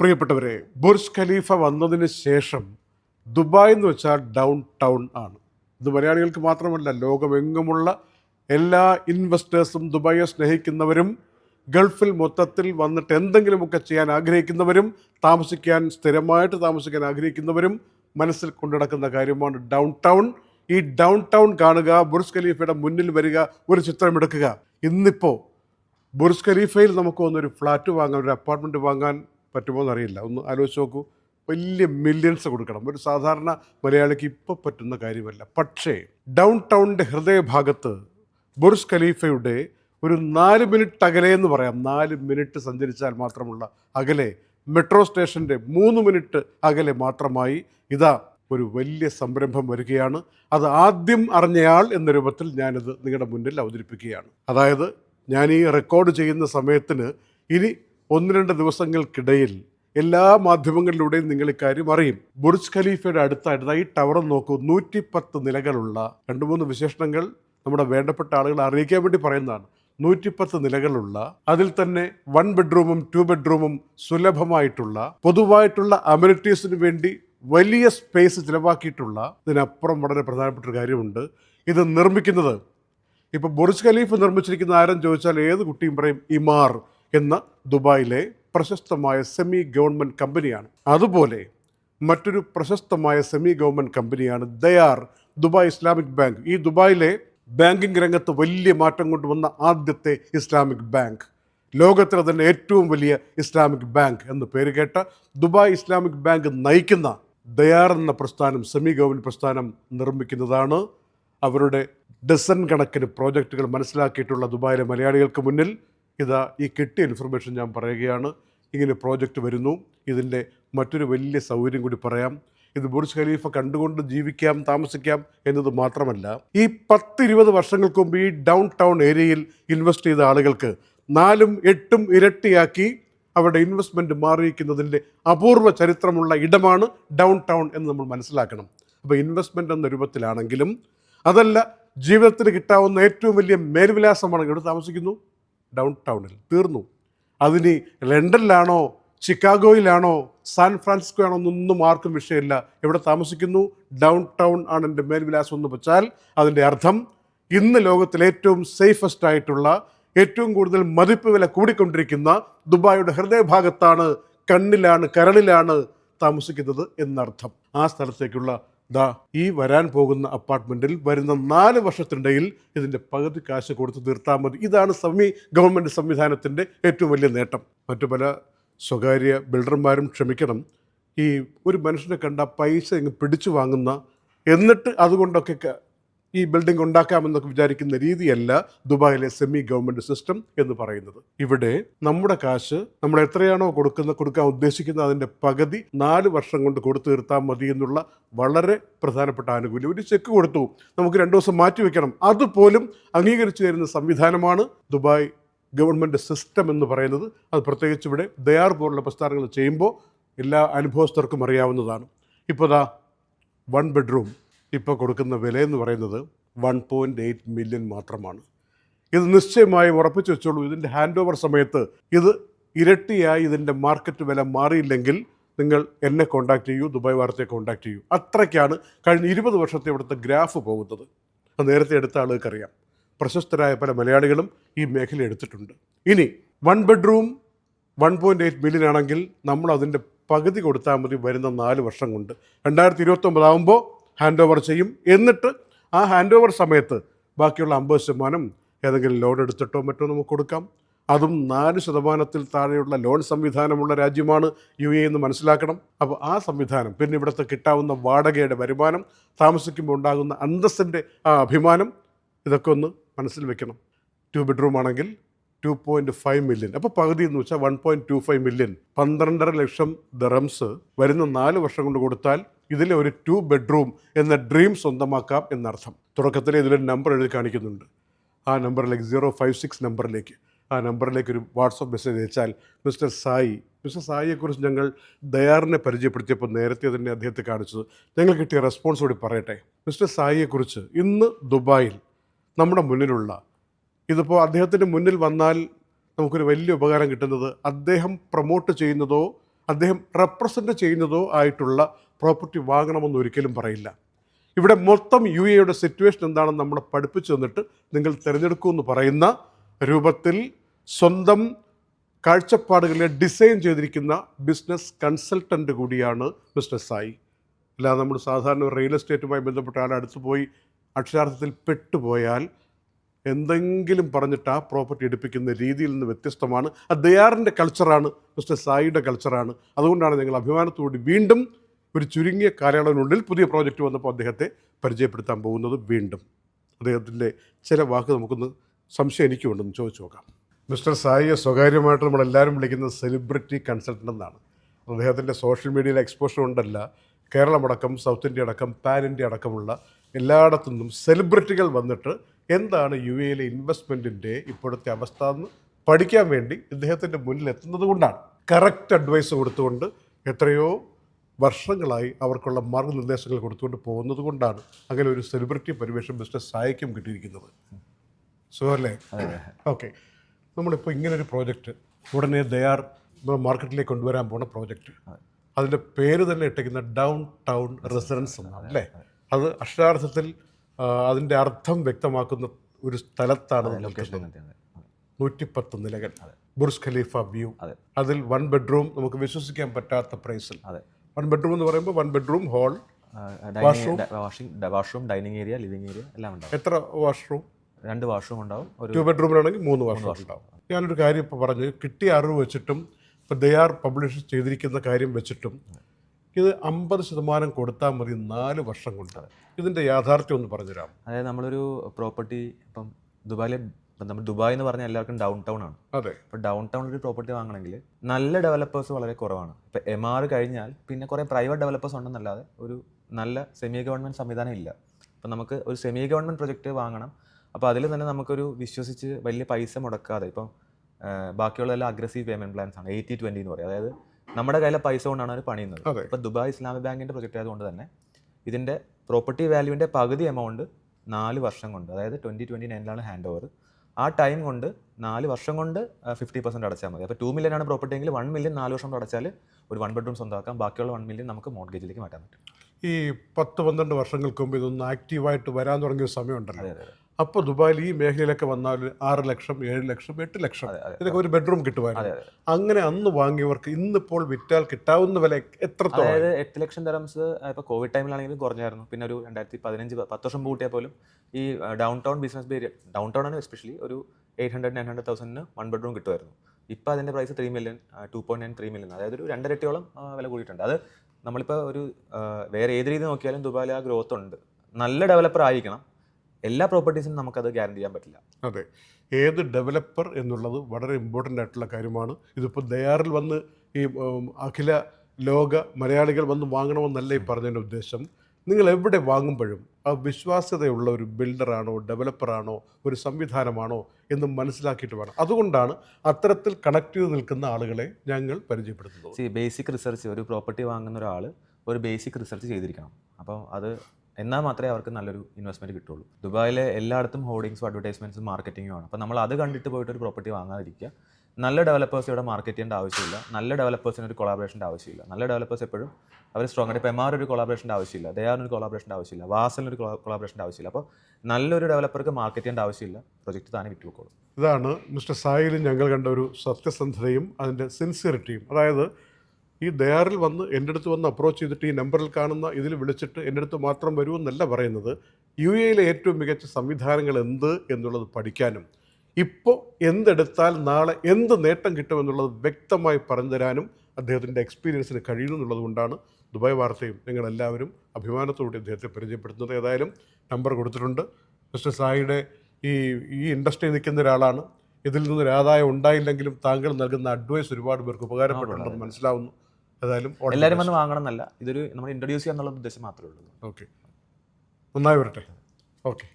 പ്രിയപ്പെട്ടവരെ Burj Khalifa വന്നതിന് ശേഷം ദുബായ് എന്ന് വെച്ചാൽ ഡൗൺ ടൗൺ ആണ്. ഇത് മലയാളികൾക്ക് മാത്രമല്ല ലോകമെങ്ങുമുള്ള എല്ലാ ഇൻവെസ്റ്റേഴ്സും ദുബായെ സ്നേഹിക്കുന്നവരും ഗൾഫിൽ മൊത്തത്തിൽ വന്നിട്ട് എന്തെങ്കിലുമൊക്കെ ചെയ്യാൻ ആഗ്രഹിക്കുന്നവരും താമസിക്കാൻ സ്ഥിരമായിട്ട് താമസിക്കാൻ ആഗ്രഹിക്കുന്നവരും മനസ്സിൽ കൊണ്ടുനടക്കുന്ന കാര്യമാണ് ഡൗൺ ടൗൺ ഈ ഡൗൺ ടൗൺ കാണുക ബുർജ് ഖലീഫയുടെ മുന്നിൽ വരിക ഒരു ചിത്രം എടുക്കുക. ഇന്നിപ്പോൾ ബുർജ് ഖലീഫയിൽ നമുക്ക് വന്നൊരു ഫ്ലാറ്റ് വാങ്ങാൻ ഒരു അപ്പാർട്ട്മെന്റ് വാങ്ങാൻ പറ്റുമോ എന്നറിയില്ല. ഒന്ന് ആലോചിച്ച് നോക്കൂ. വലിയ മില്യൺസ് കൊടുക്കണം. ഒരു സാധാരണ മലയാളിക്ക് ഇപ്പോൾ പറ്റുന്ന കാര്യമല്ല. പക്ഷേ ഡൗൺ ടൗണിന്റെ ഹൃദയഭാഗത്ത് ബുർസ് ഖലീഫയുടെ ഒരു നാല് മിനിറ്റ് അകലെ എന്ന് പറയാം. നാല് മിനിറ്റ് സഞ്ചരിച്ചാൽ മാത്രമുള്ള അകലെ മെട്രോ സ്റ്റേഷന്റെ മൂന്ന് മിനിറ്റ് അകലെ മാത്രമായി ഇതാ ഒരു വലിയ സംരംഭം വരികയാണ്. അത് ആദ്യം അറിഞ്ഞയാൾ എന്ന രൂപത്തിൽ ഞാനിത് നിങ്ങളുടെ മുന്നിൽ അവതരിപ്പിക്കുകയാണ്. അതായത് ഞാൻ ഈ റെക്കോർഡ് ചെയ്യുന്ന സമയത്തിന് ഇനി ഒന്ന് രണ്ട് ദിവസങ്ങൾക്കിടയിൽ എല്ലാ മാധ്യമങ്ങളിലൂടെയും നിങ്ങൾ ഇക്കാര്യം അറിയും. ബുർജ് ഖലീഫയുടെ അടുത്തായിട്ട് ഈ ടവർ നോക്കൂ. നൂറ്റിപ്പത്ത് നിലകളുള്ള രണ്ട് മൂന്ന് വിശേഷണങ്ങൾ നമ്മുടെ വേണ്ടപ്പെട്ട ആളുകളെ അറിയിക്കാൻ വേണ്ടി പറയുന്നതാണ്. നൂറ്റിപ്പത്ത് നിലകളുള്ള അതിൽ തന്നെ വൺ ബെഡ്റൂമും ടു ബെഡ്റൂമും സുലഭമായിട്ടുള്ള പൊതുവായിട്ടുള്ള അമ്യൂണിറ്റീസിന് വേണ്ടി വലിയ സ്പേസ് ചിലവാക്കിയിട്ടുള്ള ഇതിനപ്പുറം വളരെ പ്രധാനപ്പെട്ട ഒരു കാര്യമുണ്ട്. ഇത് നിർമ്മിക്കുന്നത് ഇപ്പോൾ ബുർജ് ഖലീഫ് നിർമ്മിച്ചിരിക്കുന്ന ആരും ചോദിച്ചാൽ ഏത് കുട്ടിയും പറയും ഇമാർ എന്ന ദുബായിലെ പ്രശസ്തമായ സെമി ഗവൺമെന്റ് കമ്പനിയാണ് അതുപോലെ മറ്റൊരു പ്രശസ്തമായ സെമി ഗവൺമെന്റ് കമ്പനിയാണ് ദയാർ ദുബായ് ഇസ്ലാമിക് ബാങ്ക്. ഈ ദുബായിലെ ബാങ്കിങ് രംഗത്ത് വലിയ മാറ്റം കൊണ്ടുവന്ന ആദ്യത്തെ ഇസ്ലാമിക് ബാങ്ക്. ലോകത്തിലെ തന്നെ ഏറ്റവും വലിയ ഇസ്ലാമിക് ബാങ്ക് എന്ന് പേര് കേട്ട ദുബായ് ഇസ്ലാമിക് ബാങ്ക് നയിക്കുന്ന ദയാർ എന്ന പ്രസ്ഥാനം സെമി ഗവൺമെന്റ് പ്രസ്ഥാനം നിർമ്മിക്കുന്നതാണ്. അവരുടെ ഡസൻ കണക്കിന് പ്രോജക്റ്റുകൾ മനസ്സിലാക്കിയിട്ടുള്ള ദുബായിലെ മലയാളികൾക്ക് മുന്നിൽ ഇതാ ഈ കിട്ടിയ ഇൻഫർമേഷൻ ഞാൻ പറയുകയാണ്. ഇങ്ങനെ പ്രോജക്റ്റ് വരുന്നു. ഇതിന്റെ മറ്റൊരു വലിയ സൗകര്യം കൂടി പറയാം. ഇത് ബുർജ് ഖലീഫ കണ്ടുകൊണ്ട് ജീവിക്കാം താമസിക്കാം എന്നത് മാത്രമല്ല ഈ പത്തിരുപത് വർഷങ്ങൾക്ക് മുമ്പ് ഈ ഡൗൺ ടൗൺ ഏരിയയിൽ ഇൻവെസ്റ്റ് ചെയ്ത ആളുകൾക്ക് നാലും എട്ടും ഇരട്ടിയാക്കി അവരുടെ ഇൻവെസ്റ്റ്മെന്റ് മാറിയിരിക്കുന്നതിന്റെ അപൂർവ ചരിത്രമുള്ള ഇടമാണ് ഡൗൺ ടൗൺ എന്ന് നമ്മൾ മനസ്സിലാക്കണം. അപ്പോൾ ഇൻവെസ്റ്റ്മെന്റ് എന്ന രൂപത്തിലാണെങ്കിലും അതല്ല ജീവിതത്തിന് കിട്ടാവുന്ന ഏറ്റവും വലിയ മേൽവിലാസമാണ് ഇവിടെ താമസിക്കുന്നു? ഡൗൺ ടൗണിൽ തീർന്നു. അതിന് ലണ്ടനിലാണോ ചിക്കാഗോയിലാണോ സാൻ ഫ്രാൻസിസ്കോ ആണോ എന്നൊന്നും ആർക്കും വിഷയമില്ല. എവിടെ താമസിക്കുന്നു? ഡൗൺ ടൗൺ ആണ് എന്റെ മേൽവിലാസം എന്ന് വെച്ചാൽ അതിന്റെ അർത്ഥം ഇന്ന് ലോകത്തിലെ ഏറ്റവും സേഫസ്റ്റ് ആയിട്ടുള്ള ഏറ്റവും കൂടുതൽ മതിപ്പ് വില കൂടിക്കൊണ്ടിരിക്കുന്ന ദുബായിയുടെ ഹൃദയഭാഗത്താണ് കണ്ണിലാണ് കരളിലാണ് താമസിക്കുന്നത് എന്നർത്ഥം. ആ സ്ഥലത്തേക്കുള്ള ദാ ഈ വരാൻ പോകുന്ന അപ്പാർട്ട്മെന്റിൽ വരുന്ന നാല് വർഷത്തിനിടയിൽ ഇതിന്റെ പകുതി കാശ് കൊടുത്ത് തീർത്താൽ മതി. ഇതാണ് സമി ഗവൺമെന്റ് സംവിധാനത്തിന്റെ ഏറ്റവും വലിയ നേട്ടം. മറ്റു പല സ്വകാര്യ ബിൽഡർമാരും ക്ഷമിക്കണം. ഈ ഒരു മനുഷ്യനെ കണ്ട പൈസ ഇങ്ങ് പിടിച്ചു വാങ്ങുന്ന എന്നിട്ട് അതുകൊണ്ടൊക്കെ ഈ ബിൽഡിംഗ് ഉണ്ടാക്കാമെന്നൊക്കെ വിചാരിക്കുന്ന രീതിയല്ല ദുബായിലെ സെമി ഗവൺമെന്റ് സിസ്റ്റം എന്ന് പറയുന്നത്. ഇവിടെ നമ്മുടെ കാശ് നമ്മൾ എത്രയാണോ കൊടുക്കുന്ന കൊടുക്കാൻ ഉദ്ദേശിക്കുന്ന അതിന്റെ പകുതി നാല് വർഷം കൊണ്ട് കൊടുത്തു തീർത്താൽ മതി എന്നുള്ള വളരെ പ്രധാനപ്പെട്ട ആനുകൂല്യം. ഒരു ചെക്ക് കൊടുത്തു. നമുക്ക് രണ്ടു ദിവസം മാറ്റി വെക്കണം. അതുപോലും അംഗീകരിച്ചു തരുന്ന സംവിധാനമാണ് ദുബായ് ഗവൺമെന്റ് സിസ്റ്റം എന്ന് പറയുന്നത്. അത് പ്രത്യേകിച്ച് ഇവിടെ ദയാർ പോലുള്ള പ്രസ്ഥാനങ്ങൾ ചെയ്യുമ്പോൾ എല്ലാ അനുഭവസ്ഥർക്കും അറിയാവുന്നതാണ്. ഇപ്പോൾ ദാ വൺ ബെഡ്റൂം ഇപ്പോൾ കൊടുക്കുന്ന വില എന്ന് പറയുന്നത് വൺ പോയിന്റ് എയ്റ്റ് മില്യൺ മാത്രമാണ്. ഇത് നിശ്ചയമായി ഉറപ്പിച്ചു വെച്ചോളൂ ഇതിന്റെ ഹാൻഡ് ഓവർ സമയത്ത് ഇത് ഇരട്ടിയായി ഇതിന്റെ മാർക്കറ്റ് വില മാറിയില്ലെങ്കിൽ നിങ്ങൾ എന്നെ കോൺടാക്റ്റ് ചെയ്യൂ ദുബായ് വാർത്തയെ കോൺടാക്റ്റ് ചെയ്യൂ. അത്രയ്ക്കാണ് കഴിഞ്ഞ ഇരുപത് വർഷത്തെ ഇവിടുത്തെ ഗ്രാഫ് പോകുന്നത്. അത് നേരത്തെ എടുത്ത ആളുകൾക്കറിയാം. പ്രശസ്തരായ പല മലയാളികളും ഈ മേഖല എടുത്തിട്ടുണ്ട്. ഇനി one bedroom one point eight million ആണെങ്കിൽ നമ്മൾ അതിന്റെ പകുതി കൊടുത്താൽ മതി വരുന്ന നാല് വർഷം കൊണ്ട്. രണ്ടായിരത്തി ഇരുപത്തൊമ്പതാകുമ്പോൾ ഹാൻഡ് ഓവർ ചെയ്യും. എന്നിട്ട് ആ ഹാൻഡ് ഓവർ സമയത്ത് ബാക്കിയുള്ള അമ്പത് ശതമാനം ഏതെങ്കിലും ലോൺ എടുത്തിട്ടോ മറ്റോ നമുക്ക് കൊടുക്കാം. അതും നാല് ശതമാനത്തിൽ താഴെയുള്ള ലോൺ സംവിധാനമുള്ള രാജ്യമാണ് യു എ എന്ന് മനസ്സിലാക്കണം. അപ്പോൾ ആ സംവിധാനം പിന്നെ ഇവിടുത്തെ കിട്ടാവുന്ന വാടകയുടെ വരുമാനം താമസിക്കുമ്പോൾ ഉണ്ടാകുന്ന അന്തസ്സിന്റെ ആ അഭിമാനം ഇതൊക്കെ ഒന്ന് മനസ്സിൽ വെക്കണം. ടു ബെഡ്റൂം ആണെങ്കിൽ ടു പോയിന്റ് ഫൈവ് മില്യൺ. അപ്പോൾ പകുതി എന്ന് വെച്ചാൽ one point two five million. പന്ത്രണ്ടര ലക്ഷം ദറംസ് വരുന്ന നാല് വർഷം കൊണ്ട് കൊടുത്താൽ ഇതിലെ ഒരു ടു ബെഡ്റൂം എന്ന ഡ്രീം സ്വന്തമാക്കാം എന്നർത്ഥം. തുടക്കത്തിൽ ഇതിലൊരു നമ്പർ എഴുതി കാണിക്കുന്നുണ്ട്. ആ നമ്പറിലേക്ക് സീറോ ഫൈവ് സിക്സ് നമ്പറിലേക്ക് ആ നമ്പറിലേക്ക് ഒരു വാട്സപ്പ് മെസ്സേജ് അയച്ചാൽ മിസ്റ്റർ സായി മിസ്റ്റർ സായിയെക്കുറിച്ച് ഞങ്ങൾ ദയാറിനെ പരിചയപ്പെടുത്തിയപ്പോൾ നേരത്തെ തന്നെ അദ്ദേഹത്തെ കാണിച്ചത്. ഞങ്ങൾ കിട്ടിയ റെസ്പോൺസ് കൂടി പറയട്ടെ. മിസ്റ്റർ സായിയെക്കുറിച്ച് ഇന്ന് ദുബായിൽ നമ്മുടെ മുന്നിലുള്ള ഇതിപ്പോൾ അദ്ദേഹത്തിന്റെ മുന്നിൽ വന്നാൽ നമുക്കൊരു വലിയ ഉപകാരം കിട്ടുന്നത് അദ്ദേഹം പ്രൊമോട്ട് ചെയ്യുന്നതോ അദ്ദേഹം റെപ്രസെന്റ് ചെയ്യുന്നതോ ആയിട്ടുള്ള പ്രോപ്പർട്ടി വാങ്ങണമെന്ന് ഒരിക്കലും പറയില്ല. ഇവിടെ മൊത്തം യു എയുടെ സിറ്റുവേഷൻ എന്താണെന്ന് നമ്മളെ പഠിപ്പിച്ചു തന്നിട്ട് നിങ്ങൾ തിരഞ്ഞെടുക്കൂ എന്ന് പറയുന്ന രൂപത്തിൽ സ്വന്തം കാഴ്ചപ്പാടുകളെ ഡിസൈൻ ചെയ്തിരിക്കുന്ന ബിസിനസ് കൺസൾട്ടന്റ് കൂടിയാണ് മിസ്റ്റർ സായി. അല്ലാതെ നമ്മൾ സാധാരണ റിയൽ എസ്റ്റേറ്റുമായി ബന്ധപ്പെട്ട ആൾ അടുത്ത് പോയി അക്ഷരാർത്ഥത്തിൽ പെട്ടുപോയാൽ എന്തെങ്കിലും പറഞ്ഞിട്ട് ആ പ്രോപ്പർട്ടി എടുപ്പിക്കുന്ന രീതിയിൽ നിന്ന് വ്യത്യസ്തമാണ്. അത് ദയാറിന്റെ കൾച്ചറാണ് മിസ്റ്റർ സായിയുടെ കൾച്ചറാണ് അതുകൊണ്ടാണ് ഞങ്ങൾ അഭിമാനത്തോടെ വീണ്ടും ഒരു ചുരുങ്ങിയ കാലയളവിനുള്ളിൽ പുതിയ പ്രോജക്റ്റ് വന്നപ്പോൾ അദ്ദേഹത്തെ പരിചയപ്പെടുത്താൻ പോകുന്നത് വീണ്ടും. അദ്ദേഹത്തിന്റെ ചില വാക്ക് നമുക്കൊന്ന് സംശയം എനിക്കുണ്ടെന്ന് ചോദിച്ചു നോക്കാം. മിസ്റ്റർ സായിയെ സ്വകാര്യമായിട്ട് നമ്മളെല്ലാവരും വിളിക്കുന്ന സെലിബ്രിറ്റി കൺസൾട്ടന്റ് എന്നാണ്. അദ്ദേഹത്തിന്റെ സോഷ്യൽ മീഡിയയിലെ എക്സ്പോഷർ ഉണ്ടല്ല. കേരളമടക്കം സൗത്ത് ഇന്ത്യ അടക്കം പാൻ ഇന്ത്യ അടക്കമുള്ള എല്ലായിടത്തു നിന്നും സെലിബ്രിറ്റികൾ വന്നിട്ട് എന്താണ് യു എയിലെ ഇൻവെസ്റ്റ്മെന്റിന്റെ ഇപ്പോഴത്തെ അവസ്ഥ എന്ന് പഠിക്കാൻ വേണ്ടി ഇദ്ദേഹത്തിന്റെ മുന്നിൽ എത്തുന്നത് കൊണ്ടാണ്. കറക്റ്റ് അഡ്വൈസ് കൊടുത്തുകൊണ്ട് എത്രയോ വർഷങ്ങളായി അവർക്കുള്ള മാർഗനിർദ്ദേശങ്ങൾ കൊടുത്തുകൊണ്ട് പോകുന്നത് കൊണ്ടാണ് അങ്ങനെ ഒരു സെലിബ്രിറ്റി പരിവേഷം മിസ്റ്റർ സായിക്കും കിട്ടിയിരിക്കുന്നത്. സുഖമല്ലേ ഓക്കെ നമ്മളിപ്പോൾ ഇങ്ങനൊരു പ്രോജക്റ്റ് ഉടനെ ദയാർ മാർക്കറ്റിലേക്ക് കൊണ്ടുവരാൻ പോണ പ്രോജക്റ്റ് അതിന്റെ പേര് തന്നെ ഇട്ടിരിക്കുന്ന ഡൗൺ ടൗൺ റെസിഡൻസ് എന്നാണ് അല്ലേ? അത്. അക്ഷരാർത്ഥത്തിൽ അതിന്റെ അർത്ഥം വ്യക്തമാക്കുന്ന ഒരു സ്ഥലത്താണ് ലൊക്കേഷൻ നൂറ്റിപ്പത്ത് നിലകൾ ബുർസ് ഖലീഫ വ്യൂ. അതെ. അതിൽ വൺ ബെഡ്റൂം നമുക്ക് വിശ്വസിക്കാൻ പറ്റാത്ത പ്രൈസിൽ അതെ. വൺ ബെഡ്റൂം എന്ന് പറയുമ്പോൾ one bedroom hall washroom washing washroom dining area living area എല്ലാം ഉണ്ടാവും. എത്ര വാഷ്റൂം രണ്ട് വാഷ്റൂം ഉണ്ടാവും. ഒരു ടു ബെഡ്റൂമിലാണെങ്കിൽ മൂന്ന് വാഷ്റൂം ഉണ്ടാവും. ഞാനൊരു കാര്യം ഇപ്പോൾ പറഞ്ഞു. കിട്ടിയ അറിവ് വെച്ചിട്ടും ഇപ്പോൾ ദയാർ പബ്ലിഷ് ചെയ്തിരിക്കുന്ന കാര്യം വെച്ചിട്ടും ഇത് അമ്പത് ശതമാനം കൊടുത്താൽ മതി നാല് വർഷം കൊണ്ട്. ഇതിന്റെ യാഥാർത്ഥ്യം ഒന്ന് പറഞ്ഞുതരാം അതായത് നമ്മളൊരു പ്രോപ്പർട്ടി ഇപ്പം ദുബായിലെ ഇപ്പം നമ്മൾ ദുബായ് എന്ന് പറഞ്ഞാൽ എല്ലാവർക്കും ഡൗൺ ടൗൺ ആണ്. അതെ. ഇപ്പോൾ ഡൗൺ ടൗണിൽ ഒരു പ്രോപ്പർട്ടി വാങ്ങണമെങ്കിൽ നല്ല ഡെവലപ്പേഴ്സ് വളരെ കുറവാണ്. ഇപ്പം എം ആർ കഴിഞ്ഞാൽ പിന്നെ കുറേ പ്രൈവറ്റ് ഡെവലപ്പേഴ്സ് ഉണ്ടെന്നല്ലാതെ ഒരു നല്ല സെമി ഗവൺമെന്റ് സംവിധാനം ഇല്ല. അപ്പം നമുക്ക് ഒരു സെമി ഗവൺമെന്റ് പ്രൊജക്റ്റ് വാങ്ങണം. അപ്പോൾ അതിൽ തന്നെ നമുക്കൊരു വിശ്വസിച്ച് വലിയ പൈസ മുടക്കാതെ ഇപ്പം ബാക്കിയുള്ള എല്ലാം അഗ്രസീവ് പേയ്മെന്റ് പ്ലാൻസ് ആണ്. എയ്റ്റി ട്വന്റി എന്ന് പറയും. അതായത് നമ്മുടെ കയ്യിലെ പൈസ കൊണ്ടാണ് അവർ പണിയുന്നത്. ഇപ്പോൾ ദുബായ് ഇസ്ലാമിക് ബാങ്കിന്റെ പ്രൊജക്റ്റ് ആയതുകൊണ്ട് തന്നെ ഇതിന്റെ പ്രോപ്പർട്ടി വാല്യൂവിന്റെ പകുതി എമൗണ്ട് നാല് വർഷം കൊണ്ട് അതായത് ട്വന്റി ട്വന്റി നയനിലാണ് ഹാൻഡ് ഓവർ ആ ടൈം കൊണ്ട് നാല് വർഷം കൊണ്ട് ഫിഫ്റ്റി പെർസെന്റ് അടച്ചാൽ മതി. അപ്പോൾ ടു മില്യൺ ആണ് പ്രോപ്പർട്ടി എങ്കിൽ വൺ മില്യൺ നാല് വർഷം കൊണ്ട് അടച്ചാൽ ഒരു വൺ ബെഡ്റൂം സ്വന്തമാക്കാം. ബാക്കിയുള്ള വൺ മില്യൺ നമുക്ക് മോർഗേജിലേക്ക് മാറ്റാൻ പറ്റും. ഈ പത്ത് പന്ത്രണ്ട് വർഷങ്ങൾക്ക് മുമ്പ് ഇതൊന്ന് ആക്റ്റീവായിട്ട് വരാൻ തുടങ്ങിയ സമയമുണ്ടല്ലോ. അപ്പോൾ ദുബായിൽ ഈ മേഖലയിലൊക്കെ വന്നാൽ ആറ് ലക്ഷം ഏഴ് ലക്ഷം എട്ട് ലക്ഷം. ഇതൊക്കെ ഒരു ബെഡ്റൂം കിട്ടുമായിരുന്നു. അങ്ങനെ അന്ന് വാങ്ങിയവർക്ക് ഇന്നിപ്പോൾ വിറ്റാൽ കിട്ടാവുന്ന വില എത്രത്തോളം? അതായത് എട്ട് ലക്ഷം തരംസ് ഇപ്പോൾ കോവിഡ് ടൈമിലാണെങ്കിലും കുറഞ്ഞായിരുന്നു. പിന്നെ ഒരു രണ്ടായിരത്തി പതിനഞ്ച് പത്ത് വർഷം കൂട്ടിയാൽ പോലും ഈ downtown business area downtown ആണ് എസ്പെഷ്യലി ഒരു എയ്റ്റ് ഹൺഡ്രഡ് നയൻ ഹൺഡ്രഡ് തൗസൻഡിന് വൺ ബെഡ്റൂം കിട്ടുമായിരുന്നു. ഇപ്പോൾ അതിന്റെ price three million two point nine three million അതായത് ഒരു രണ്ടരട്ടിയോളം വില കൂടിയിട്ടുണ്ട്. അത് നമ്മളിപ്പോൾ ഒരു വേറെ ഏത് രീതി നോക്കിയാലും ദുബായിൽ ആ ഗ്രോത്ത് ഉണ്ട്. നല്ല ഡെവലപ്പർ ആയിരിക്കണം. എല്ലാ പ്രോപ്പർട്ടീസിനും നമുക്കത് ഗ്യാരണ്ടി ചെയ്യാൻ പറ്റില്ല. അതെ. ഏത് ഡെവലപ്പർ എന്നുള്ളത് വളരെ ഇമ്പോർട്ടന്റ് ആയിട്ടുള്ള കാര്യമാണ്. ഇതിപ്പോൾ ദയാറിൽ വന്ന് ഈ അഖില ലോക മലയാളികൾ വന്ന് വാങ്ങണമെന്നല്ല ഈ പറഞ്ഞതിന്റെ ഉദ്ദേശം. നിങ്ങൾ എവിടെ വാങ്ങുമ്പോഴും ആ വിശ്വാസ്യതയുള്ള ഒരു ബിൽഡറാണോ ഡെവലപ്പറാണോ ഒരു സംവിധാനമാണോ എന്ന് മനസ്സിലാക്കിയിട്ട് വേണം. അതുകൊണ്ടാണ് അത്തരത്തിൽ കണക്ട് ചെയ്ത് നിൽക്കുന്ന ആളുകളെ ഞങ്ങൾ പരിചയപ്പെടുത്തുന്നത്. ബേസിക് റിസർച്ച് ഒരു പ്രോപ്പർട്ടി വാങ്ങുന്ന ഒരാൾ ഒരു ബേസിക് റിസർച്ച് ചെയ്തിരിക്കണം. അപ്പോൾ അത് എന്നാൽ മാത്രമേ അവർക്ക് നല്ലൊരു ഇൻവെസ്റ്റ്മെന്റ് കിട്ടുള്ളൂ. ദുബായിലെ എല്ലായിടത്തും ഹോർഡിങ്സും അഡ്വർടൈസ്മെന്റ്സും മാർക്കറ്റിംഗും ആണ്. അപ്പോൾ നമ്മൾ അത് കണ്ടിട്ട് പോയിട്ട് ഒരു പ്രോപ്പർട്ടി വാങ്ങാതിരിക്കുക. നല്ല ഡെവലപ്പേഴ്സ് ഇവിടെ മാർക്കറ്റ് ചെയ്യേണ്ട ആവശ്യമില്ല. നല്ല ഡെവലപ്പേഴ്സിന് ഒരു കൊളാബറേഷന്റെ ആവശ്യമില്ല. നല്ല ഡെവലപ്പേഴ്സ് എപ്പോഴും അവർ സ്ട്രോങ് ആയിട്ട് ഇപ്പോൾ എം ഒരു കൊളാബറേഷന്റെ ആവശ്യമില്ല. ദയാറിന് ഒരു കൊളാബറേഷന്റെ ആവശ്യമില്ല. വാസലിന് ഒരു കൊളാബറേഷന്റെ ആവശ്യമില്ല. അപ്പോൾ നല്ലൊരു ഡെവലപ്പർക്ക് മാർക്കറ്റ് ചെയ്യേണ്ട ആവശ്യമില്ല. പ്രൊജക്റ്റ് താനെ വിറ്റ് വെക്കോളും ഇതാണ് മിസ്റ്റർ സായിലും ഞങ്ങൾ കണ്ട ഒരു സത്യസന്ധതയും അതിന്റെ സിൻസിയറിറ്റിയും അതായത് ഈ ദയാറിൽ വന്ന് എന്റെ അടുത്ത് വന്ന് അപ്രോച്ച് ചെയ്തിട്ട് ഈ നമ്പറിൽ കാണുന്ന ഇതിൽ വിളിച്ചിട്ട് എന്റെ അടുത്ത് മാത്രം വരൂ എന്നല്ല പറയുന്നത്. യു എയിലെ ഏറ്റവും മികച്ച സംവിധാനങ്ങൾ എന്ത് എന്നുള്ളത് പഠിക്കാനും ഇപ്പോൾ എന്തെടുത്താൽ നാളെ എന്ത് നേട്ടം കിട്ടുമെന്നുള്ളത് വ്യക്തമായി പറഞ്ഞു തരാനും അദ്ദേഹത്തിന്റെ എക്സ്പീരിയൻസിന് കഴിയുന്നു എന്നുള്ളതുകൊണ്ടാണ് ദുബായ് വാർത്തയും നിങ്ങളെല്ലാവരും അഭിമാനത്തോടെ അദ്ദേഹത്തെ പരിചയപ്പെടുത്തുന്നത്. ഏതായാലും നമ്പർ കൊടുത്തിട്ടുണ്ട്. മിസ്റ്റർ സായിയുടെ ഈ ഈ ഇൻഡസ്ട്രിയിൽ നിൽക്കുന്ന ഒരാളാണ്. ഇതിൽ നിന്നൊരു ആദായം ഉണ്ടായില്ലെങ്കിലും താങ്കൾ നൽകുന്ന അഡ്വൈസ് ഒരുപാട് പേർക്ക് ഉപകാരപ്പെട്ടിട്ടുണ്ടെന്ന് മനസ്സിലാവുന്നു. ഏതായാലും എല്ലാവരും വന്ന് വാങ്ങണം എന്നല്ല ഇതൊരു നമ്മൾ ഇൻട്രൊഡ്യൂസ് ചെയ്യാന്നുള്ള ഉദ്ദേശം മാത്രമേ ഉള്ളൂ. ഓക്കെ ഒന്നായി വരട്ടെ. ഓക്കെ